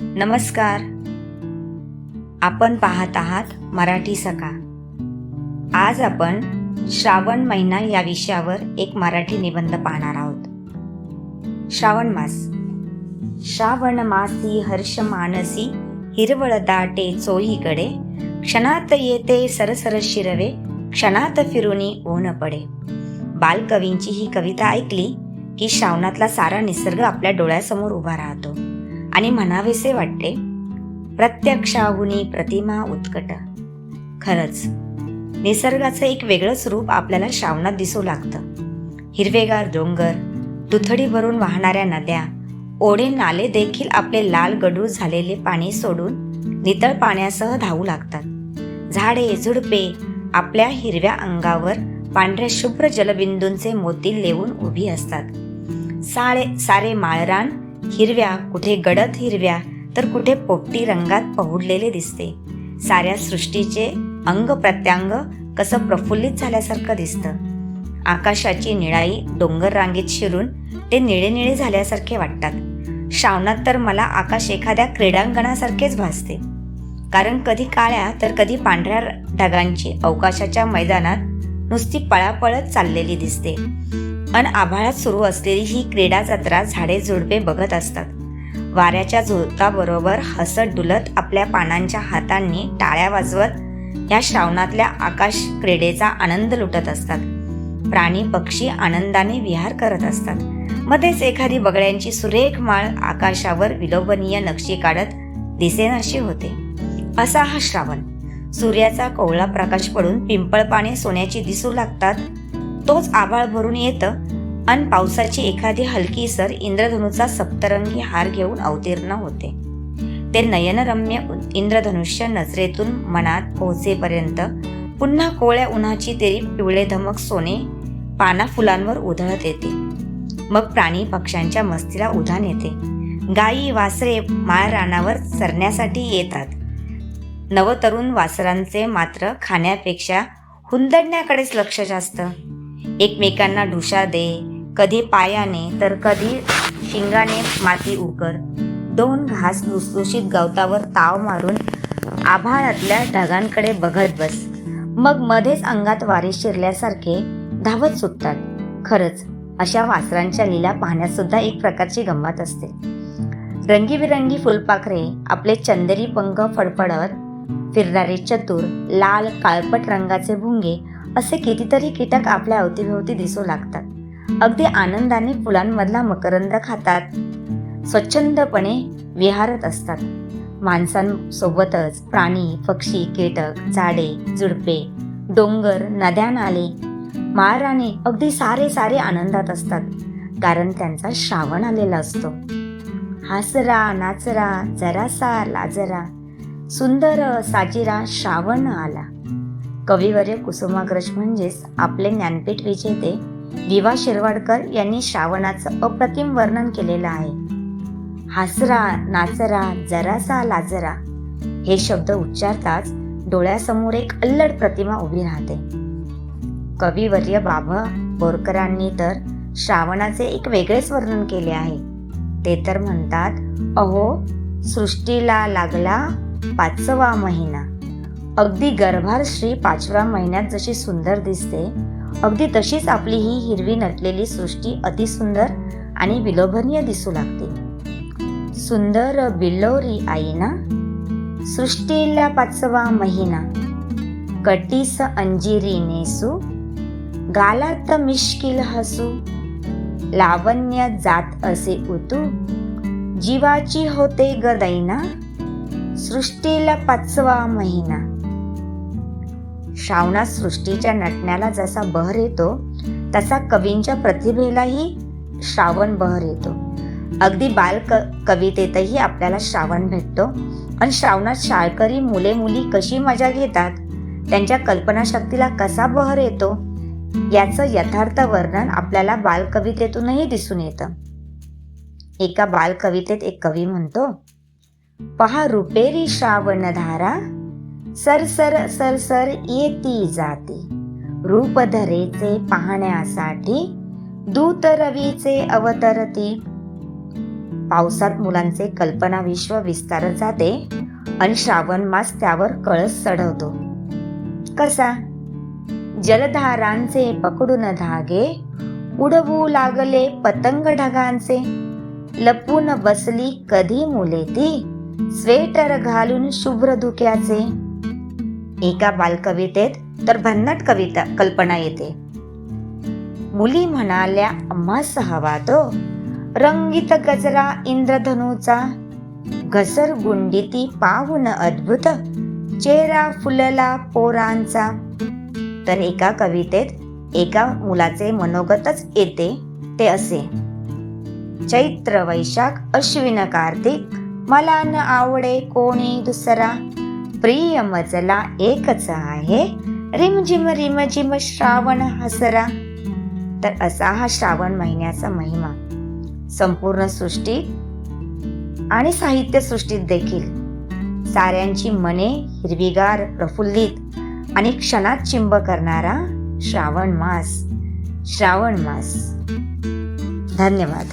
नमस्कार. आपण पाहत आहात मराठी सका आज आपण श्रावण महिना या विषयावर एक मराठी निबंध पाहणार आहोत. श्रावण मास. श्रावण मासी हर्ष मानसी हिरवळ दाटे चोहीकडे क्षणात येते सरसर शिरवे क्षणात फिरुनी ऊन पडे. बालकवींची ही कविता ऐकली की श्रावणातला सारा निसर्ग आपल्या डोळ्यासमोर उभा राहतो. आणि म्हणावेसे वाटते प्रत्यक्षाहुनी प्रतिमा उत्कट. खरंच निसर्गाचं एक वेगळंच रूप आपल्याला श्रावणात दिसू लागतं. हिरवेगार डोंगर दुथडी भरून वाहणाऱ्या नद्या ओढे नाले देखील आपले लाल गडूळ झालेले पाणी सोडून नितळ पाण्यासह धावू लागतात. झाडे झुडपे आपल्या हिरव्या अंगावर पांढऱ्या शुभ्र जलबिंदूंचे मोती लेवून उभी असतात. साळे सारे माळरान हिरव्या कुठे गडद हिरव्या तर कुठे पोपटी रंगात पहुडलेले दिसते. साऱ्या सृष्टीचे अंग प्रत्यांग कसं प्रफुल्लित झाल्यासारखं दिसतं. आकाशाची निळाई डोंगर रांगेत शिरून ते निळे निळे झाल्यासारखे वाटतात. श्रावणात तर मला आकाश एखाद्या क्रीडांगणासारखेच भासते. कारण कधी काळ्या तर कधी पांढऱ्या ढगांची अवकाशाच्या मैदानात नुसती पळापळत चाललेली दिसते. अन आभाळात सुरू असलेली ही क्रीडा जत्रा झाडे झुडपे बघत असतात. वाऱ्याच्या झोताबरोबर हसत डुलत आपल्या पानांच्या हातांनी टाळ्या वाजवत या श्रावणातल्या आकाश क्रीडेचा आनंद लुटत असतात. प्राणी पक्षी आनंदाने विहार करत असतात. मध्येच एखादी बगड्यांची सुरेख माळ आकाशावर विलोभनीय नक्षी काढत दिसेनाशी होते. असा हा श्रावण. सूर्याचा कोवळा प्रकाश पडून पिंपळ पाने सोन्याची दिसू लागतात तोच आभाळ भरून येतं. अन पावसाची एखादी हलकी सर इंद्रधनुचा सप्तरंगी हार घेऊन अवतीर्ण होते. ते नयनरम्य इंद्रधनुष्य नजरेतून मनात पोहोचेपर्यंत पुन्हा कोळ्या उन्हाची तेरी पिवळे धमक सोने पाना फुलांवर उधळत येते. मग प्राणी पक्ष्यांच्या मस्तीला उधाण येते. गायी वासरे माळरानावर सरण्यासाठी चरण्यासाठी येतात. नवतरुण वासरांचे मात्र खाण्यापेक्षा हुंदडण्याकडेच लक्ष जास्त. एकमेकांना ढुशा दे. कधी पायाने तर कधी शिंगाने माती उकर. दोन घास लुसलुशीत गवतावर ताव मारून आभाळातल्या ढगांकडे बघत बस. मग मध्येच अंगात वारे शिरल्यासारखे धावत सुटतात. खरंच अशा वासरांच्या लीला पाहण्यात सुद्धा एक प्रकारची गंमत असते. रंगीबिरंगी फुलपाखरे आपले चंदेरी पंख फडफडत फिरणारे चतुर लाल काळपट रंगाचे भुंगे असे कितीतरी कीटक आपल्या अवतीभोवती दिसू लागतात. अगदी आनंदाने फुलांमधला मकरंद खातात. स्वच्छंदपणे विहारत असतात. माणसांसोबतच प्राणी पक्षी कीटक झाडे झुडपे डोंगर नद्या नाले माळराने अगदी सारे सारे आनंदात असतात. कारण त्यांचा श्रावण आलेला असतो. हासरा नाचरा जरासा लाजरा सुंदर साजिरा श्रावण आला. कविवर्य कुसुमाग्रज म्हणजेच आपले ज्ञानपीठ विजेते विवा शिरवाडकर यांनी श्रावणाचं अप्रतिम वर्णन केलेलं आहे. हासरा नाचरा जरासा लाजरा हे शब्द उच्चारताच डोळ्यासमोर एक अल्लड प्रतिमा उभी राहते. कविवर्य बाबा बोरकरांनी तर श्रावणाचे एक वेगळेच वर्णन केले आहे. ते तर म्हणतात अहो सृष्टीला लागला पाचवा महिना. अगदी गर्भार श्री पाचव्या महिन्यात जशी सुंदर दिसते अगदी तशीच आपली ही हिरवी नटलेली सृष्टी अतिसुंदर आणि विलोभनीय दिसू लागते. सुंदर बिल्लोरी आईना सृष्टीला पाचवा महिना. कटीस अंजिरी नेसू गालात मिश्किल हसू. लावण्य जात असे उतू जीवाची होते गदैना सृष्टीला पाचवा महिना. श्रावणात सृष्टीच्या नटण्याला जसा बहर येतो तसा कवींच्या प्रतिभेलाही श्रावण बहर येतो. अगदी बाल क कवितेतही आपल्याला श्रावण भेटतो. आणि श्रावणात शाळकरी मुले मुली कशी मजा घेतात? त्यांच्या कल्पनाशक्तीला कसा बहर येतो? याचं यथार्थ वर्णन आपल्याला बालकवितेतूनही दिसून येतं. एका बालकवितेत एक कवी म्हणतो पहा रुपेरी श्रावण धारा सरसर सरसर येती जाती. रूपधरेचे पाहण्यासाठी दूत रवीचे अवतरती. पावसात मुलांचे कल्पना विश्व विस्तारत जाते आणि श्रावण मास त्यावर कळस चढवतो. कसा? जलधारांचे पकडून धागे उडवू लागले पतंग ढगांचे. लपून बसली कधी मुले ती? स्वेटर घालून शुभ्र धुक्याचे. एका बालकवितेत तर भन्नाट कविता कल्पना येते. मुली म्हणाल्या अम्मा हवा तो. रंगीत गजरा इंद्रधनूचा. घसर गुंडीती पाहून अद्भुत. चेहरा फुलला पोरांचा. तर एका कवितेत एका मुलाचे मनोगतच येते ते असे. चैत्र वैशाख अश्विन कार्तिक. मला न आवडे कोणी दुसरा. प्रिय मजला एकच आहे. रिमझिम रिमझिम श्रावण हसरा. तर असा हा श्रावण महिन्याचा महिमा. संपूर्ण सृष्टीत आणि साहित्य सृष्टीत देखील. साऱ्यांची मने हिरवीगार प्रफुल्लित आणि क्षणात चिंब करणारा श्रावण मास. श्रावण मास. धन्यवाद.